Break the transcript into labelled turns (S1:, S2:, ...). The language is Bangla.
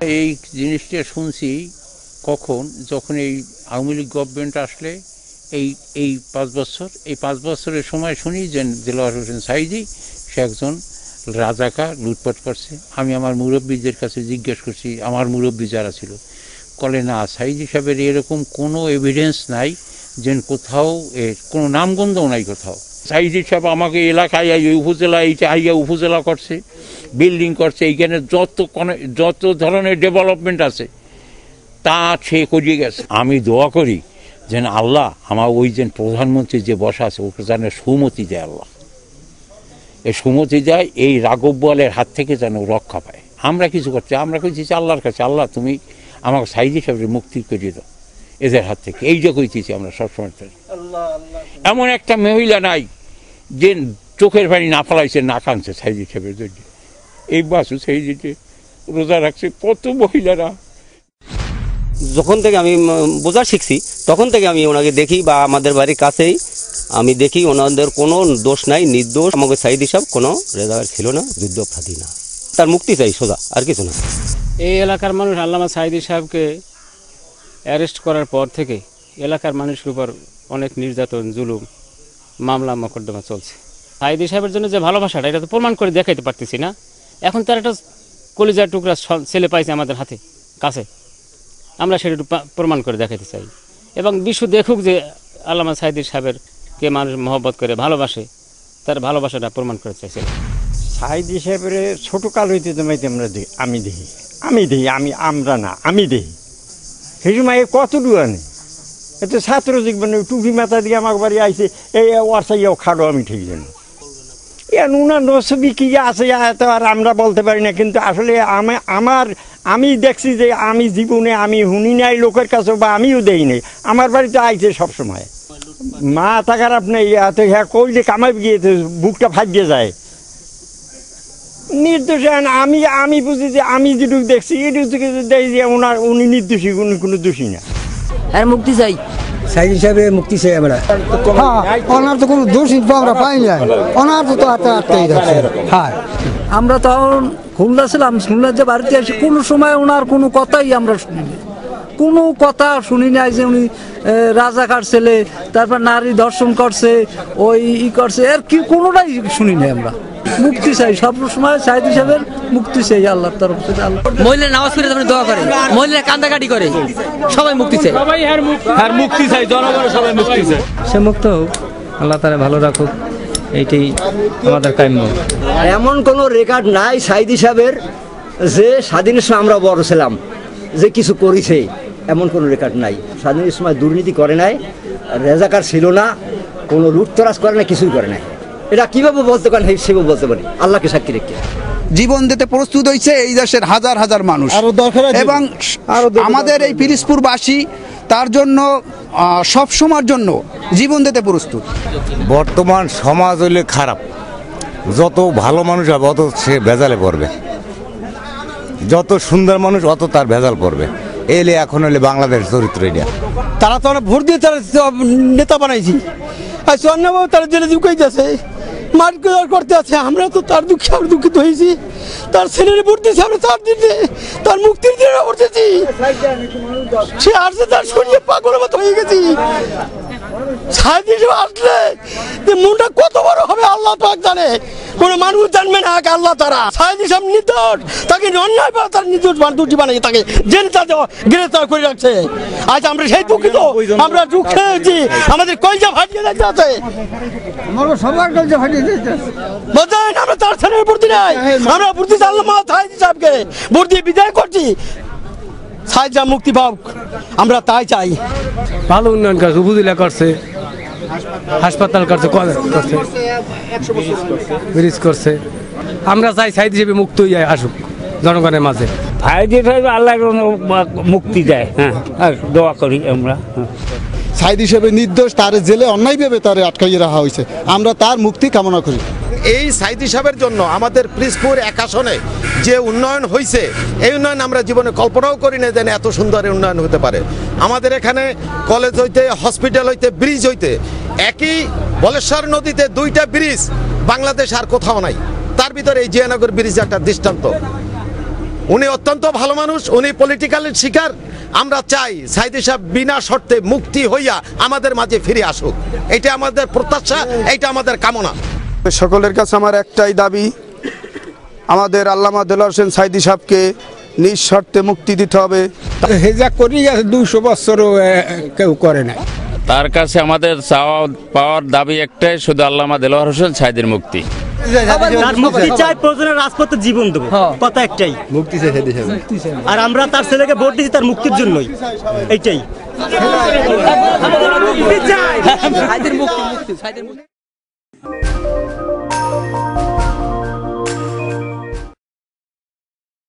S1: এই জিনিসটা শুনছি কখন, যখন এই আওয়ামী লীগ গভর্নমেন্ট আসলে এই এই পাঁচ বছর, এই পাঁচ বছরের সময় শুনি যে দেলোয়ার হোসেন সাইদি, সে একজন রাজাকা লুটপাট করছে। আমি আমার মুরব্বীদের কাছে জিজ্ঞেস করছি, আমার মুরব্বী যারা ছিল, কলে না, সাইদি সাহেবের এরকম কোনো এভিডেন্স নাই যে কোথাও এর কোনো নামগন্ধও নাই কোথাও। সাইদি সাহেব আমাকে এলাকায় এই উপজেলা এইটা আইয়া উপজেলা করছে। বিল্ডিং করছে এইখানে যত কোনো- যত ধরনের ডেভেলপমেন্ট আছে তা সে করিয়ে গেছে। আমি দোয়া করি যেন আল্লাহ আমার ওই যে প্রধানমন্ত্রী যে বসা আছে ওকে যেন সুমতি দেয় আল্লাহ। এই সুমতি দেয় এই রাঘব বোয়ালের হাত থেকে যেন রক্ষা পায়। আমরা কিছু করছি আমরা কইছি আল্লাহর কাছে আল্লাহ তুমি আমাকে সাইদি সাহেবের মুক্তি করিয়ে দাও এদের হাত থেকে। এই যে কইতেছি আমরা সবসময়। এমন একটা মহিলা নাই যে চোখের পানি না ফলাইছে না কাঁদছে সাইদি সাহেবের জন্য এই বাসু সাইদিতে রোজা রাখছে কত মহিলারা।
S2: যখন থেকে আমি বোঝা শিখছি তখন থেকে আমি ওনাকে দেখি বা আমাদের বাড়ির কাছেই আমি দেখি ওনাদের কোনো দোষ নাই নির্দোষ। আমাকে সাইদ হিসাব কোনো রেজাগার ছিল না যুদ্ধ অপরাধী না। তার মুক্তি চাই সোজা আর কিছু না।
S3: এই এলাকার মানুষ আল্লামা সাইদি সাহেবকে অ্যারেস্ট করার পর থেকে এলাকার মানুষের উপর অনেক নির্যাতন জুলুম মামলা মোকদ্দমা চলছে। সাইদি সাহেবের জন্য যে ভালোবাসাটা এটা তো প্রমাণ করে দেখাইতে পারতেছি না। এখন তার একটা কলিজার টুকরা ছেলে পাইছে আমাদের হাতে, কাছে। আমরা সেটা একটু প্রমাণ করে দেখাতে চাই। এবং বিশ্ব দেখুক যে আল্লামা সাইদি সাহেবের কে মানুষ মহব্বত করে, ভালোবাসে, তার ভালোবাসাটা প্রমাণ করে চাইছে।
S4: সাইদ হিসেবে ছোট কাল হইতে তোমাইতে আমরা দেখি, আমি দেখি। আমি দেখি, আমি আমরা না, আমি দেখি। সেই সময় কত আনে? এত ছাত্র জীবনে টুপি মাথা দিয়ে আমার বাড়ি আইছে, এই ওয়ারসাইয়াও খাড়ো আমি ঠিক জানি। এ নুনা নসবি কি আছে এত আর আমরা বলতে পারি না, কিন্তু আসলে আমি, আমার, আমি দেখছি যে আমি জীবনে আমি শুনি নাই লোকের কাছে বা আমিও দেই নাই। আমার বাড়িতে আইছে সবসময়। মাথা খারাপ নেই, এত হ্যাঁ কইলে কামাই গিয়ে বুকটা ফাটিয়ে যায়। নির্দোষ, এখন আমি আমি বুঝি যে আমি যেটুকু দেখছি, এটুকু দেখি যে ওনার, উনি নির্দোষী, উনি কোনো দোষী না।
S5: আর মুক্তি চাই।
S6: সাইড হিসাবে মুক্তি চাই আমরা।
S7: হ্যাঁ ওনার তো কোনো দোষী তো আমরা পাই না ওনার তো তো আটটা যাচ্ছে। হ্যাঁ।
S5: আমরা তখন খুলনা ছিলাম খুলনা যে বাড়িতে আসি কোনো সময় ওনার কোনো কথাই আমরা শুনিনি। কোনো কথা শুনি নাই যে উনি রাজাকার ছেলে তারপর নারী দর্শন করছে ওই ই করছে এর কি কোনোটাই শুনি নাই আমরা। মুক্তি চাই সব সময় সাইদ হিসাবের মুক্তি চাই আল্লাহর তরফ থেকে আল্লাহ।
S8: মহিলা নামাজ পড়ে যখন দোয়া করে মহিলা কান্দাকাটি করে সবাই মুক্তি চায়।
S3: আর মুক্তি চাই জনগণের সবাই মুক্তি চাই
S9: সে মুক্ত হোক আল্লাহ তারা ভালো রাখুক এইটাই আমাদের কাম্য।
S6: এমন কোনো রেকর্ড নাই সাইদি সাহেবের যে স্বাধীন সময় আমরা বড় ছিলাম যে কিছু করেছে এমন কোনো রেকর্ড নাই। স্বাধীনের সময় দুর্নীতি করে নাই রেজাকার ছিল না কোনো লুটতরাজ করে না কিছুই করে নাই। এটা কীভাবে বলতে পারেন? সেভাবে বলতে পারি। আল্লাহকে সাক্ষী রেখে।
S7: জীবন দিতে প্রস্তুত হয়েছে এই দেশের হাজার হাজার মানুষ। এবং আমাদের এই পিরিসপুরবাসী তার জন্য সব সময়ের জন্য জীবন দিতে প্রস্তুত।
S10: বর্তমান সমাজ হইলে খারাপ। যত ভালো মানুষ হবে অত সে ভেজালে পড়বে। যত সুন্দর মানুষ অত তার ভেজাল পড়বে। এলে এখন হলে বাংলাদেশ চরিত্র এটা।
S4: তারা তো ভোট দিয়ে তারা নেতা বানাইছি। আর চন্দ্রবাবু তারা জেলে ঢুকাইতেছে। মার্কেট করতে আছে। আমরা তো তার দুঃখে আমরা দুঃখিত হয়েছি। তার ছেলের ভোট আমরা তার দিতে। তার মুক্তির পড়তেছি ভোট দিয়েছি। সে আসছে তার শরীরে পাগলের মতো হয়ে গেছি। আসলে মনটা কত বড় হবে আল্লাহ পাক জানে। কোনো মানুষ জানবে না আল্লাহ তারা। নির্দোষ তাকে অন্যায় বা তার নির্দোষ দুটি বানিয়ে তাকে জেলে তাদের গ্রেফতার করে রাখছে। আজ আমরা সেই দুঃখিত আমরা দুঃখে হয়েছি আমাদের কলজা ফাটিয়ে যাচ্ছে আছে
S7: আমার সবার কাছে ফাটিয়ে দিতে
S4: বোঝেন আমরা তার ছেলের ভর্তি নাই। আমরা ভর্তি আল্লাহ সাহেব সাহেবকে। ভোট দিয়ে বিদায় করছি। সাহেব যা মুক্তি পাক আমরা তাই চাই।
S9: ভালো উন্নয়ন করছে উপজেলা করছে। হাসপাতাল করছে করছে। ব্রিজ করছে। আমরা চাই সাইড হিসেবে মুক্ত হয়ে আসুক জনগণের মাঝে।
S3: সাইদি সাহেব আল্লাহ মুক্তি দেয়। হ্যাঁ আর দোয়া করি আমরা।
S7: সাইড হিসেবে নির্দোষ তার জেলে অন্যায়ভাবে তারে আটকাইয়ে রাখা হয়েছে। আমরা তার মুক্তি কামনা করি।
S10: এই সাইদ হিসাবের জন্য আমাদের প্রিসপুর এক আসনে যে উন্নয়ন হয়েছে এই উন্নয়ন আমরা জীবনে কল্পনাও করি না যেন এত সুন্দর উন্নয়ন হতে পারে। আমাদের এখানে কলেজ হইতে হসপিটাল হইতে ব্রিজ হইতে একই বলেশ্বর নদীতে দুইটা ব্রিজ বাংলাদেশ আর কোথাও নাই। তার ভিতরে এই জিয়ানগর ব্রিজ একটা দৃষ্টান্ত। উনি অত্যন্ত ভালো মানুষ উনি পলিটিক্যালের শিকার। আমরা চাই সাইদি সাহেব বিনা শর্তে মুক্তি হইয়া আমাদের মাঝে ফিরে আসুক। এটা আমাদের প্রত্যাশা এটা আমাদের কামনা।
S7: সকলের কাছে আমার একটাই দাবি আমাদের আল্লামা দেলোয়ার হোসেন সাইদি সাহেবকে নিঃশর্তে মুক্তি দিতে হবে।
S4: হেজা করি গেছে দুশো বছরও কেউ করে না
S11: তার কাছে আমাদের চাওয়া পাওয়ার দাবি একটাই শুধু আল্লামা দেলোয়ার হোসেন সাইদের মুক্তি।
S12: তার মুক্তি চাই প্রয়োজনে রাজপথে জীবন দেবো। কথা একটাই। মুক্তি আর আমরা তার ছেলেকে ভোট তার মুক্তির জন্যই। এইটাই।
S8: মুক্তি মুক্তি সাইদের মুক্তি।